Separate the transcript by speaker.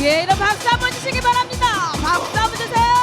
Speaker 1: 예, 이런 박수 한번 주시기 바랍니다. 박수 한번 주세요.